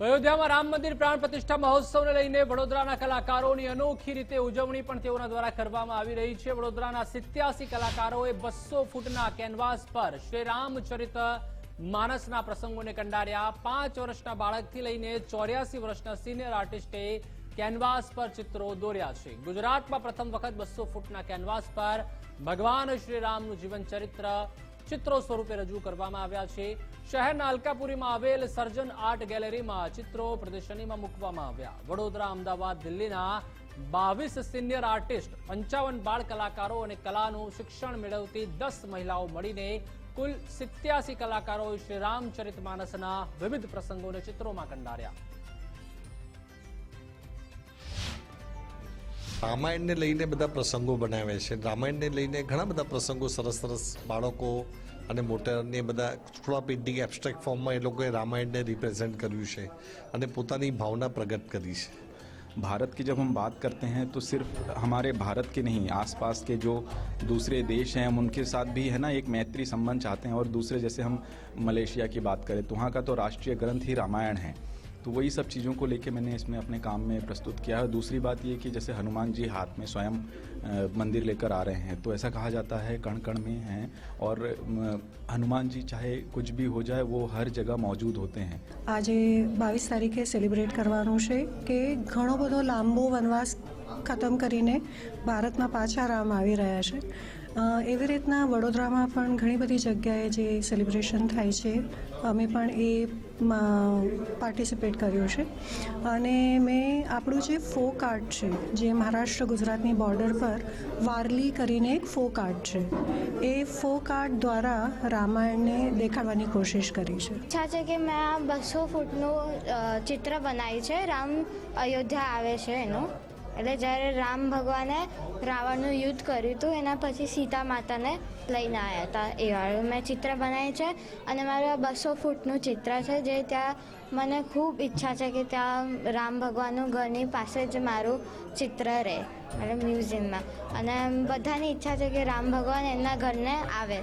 અયોધ્યામાં રામ મંદિર પ્રાણ પ્રતિષ્ઠા મહોત્સવને લઈને વડોદરાના કલાકારોની અનોખી રીતે ઉજવણી પણ તેઓના દ્વારા કરવામાં આવી રહી છે. વડોદરાના સિત્યાસી કલાકારોએ બસો ફૂટના કેનવાસ પર શ્રી રામચરિત માનસના પ્રસંગોને કંડાર્યા. પાંચ વર્ષના બાળકથી લઈને ચોર્યાસી વર્ષના સિનિયર આર્ટિસ્ટે કેનવાસ પર ચિત્રો દોર્યા છે. ગુજરાતમાં પ્રથમ વખત બસો ફૂટના કેનવાસ પર ભગવાન શ્રી રામનું જીવન ચરિત્ર ચિત્રો સ્વરૂપે રજૂ કરવામાં આવ્યા છે. શહેરના અલકાપુરીમાં આવેલ સર્જન આર્ટ ગેલેરીમાં ચિત્રો પ્રદર્શનીમાં મૂકવામાં આવ્યા. વડોદરા, અમદાવાદ, દિલ્હીના બાવીસ સિનિયર આર્ટિસ્ટ, પંચાવન બાળ કલાકારો અને કલાનું શિક્ષણ મેળવતી દસ મહિલાઓ મળીને કુલ સિત્યાસી કલાકારોએ શ્રી રામચરિત માનસના વિવિધ પ્રસંગોને ચિત્રોમાં કંડાર્યા. રામાયણને લઈને બધા પ્રસંગો બનાવે છે. રામાયણને લઈને ઘણા બધા પ્રસંગો સરસ સરસ બાળકો અને મોટાને બધા થોડા પેઇન્ટિંગ એબ્સ્ટ્રેક્ટ ફોર્મમાં એ લોકોએ રામાયણને રિપ્રેઝેન્ટ કર્યું છે અને પોતાની ભાવના પ્રગટ કરી છે भारत की जब हम बात करते हैं तो सिर्फ हमारे भारत के नहीं आसपास के जो दूसरे देश हैं हम उनके साथ भी है ना एक मैत्री संबंध चाहते हैं और दूसरे जैसे हम मलेशिया की बात करें तो वहाँ का तो राष्ट्रीय ग्रंथ ही रामायण है तो वही सब चीज़ों को लेके मैंने इसमें अपने काम में प्रस्तुत किया है दूसरी बात ये कि जैसे हनुमान जी हाथ में स्वयं अ, मंदिर लेकर आ रहे हैं तो ऐसा कहा जाता है कण कण में हैं और अ, हनुमान जी चाहे कुछ भी हो जाए वो हर जगह मौजूद होते हैं આજે બાવીસ તારીખે સેલિબ્રેટ કરવાનું છે કે ઘણો બધો લાંબો વનવાસ ખતમ કરીને ભારતમાં પાછા રામ આવી રહ્યા છે. એવી રીતના વડોદરામાં પણ ઘણી બધી જગ્યાએ જે સેલિબ્રેશન થાય છે, અમે પણ એ પાર્ટિસિપેટ કર્યું છે. અને મેં આપણું જે ફોક આર્ટ છે, જે મહારાષ્ટ્ર ગુજરાતની બોર્ડર પર વારલી કરીને એક ફોક આર્ટ છે. એ ફોક આર્ટ દ્વારા રામાયણને દેખાડવાની કોશિશ કરી છે. ઈચ્છા છે કે મેં આ બસો ફૂટનું ચિત્ર બનાવ્યું છે. રામ અયોધ્યા આવે છે એનું. એટલે જ્યારે રામ ભગવાને રાવણનું યુદ્ધ કર્યું હતું, એના પછી સીતા માતાને લઈને આવ્યા હતા એ વાળું. મેં ચિત્ર બનાવ્યું છે અને મારું આ બસો ફૂટનું ચિત્ર છે જે ત્યાં મને ખૂબ ઈચ્છા છે કે ત્યાં રામ ભગવાનનું ઘરની પાસે જ મારું ચિત્ર રહે એટલે મ્યુઝિયમમાં. અને બધાની ઈચ્છા છે કે રામ ભગવાન એમના ઘરને આવે.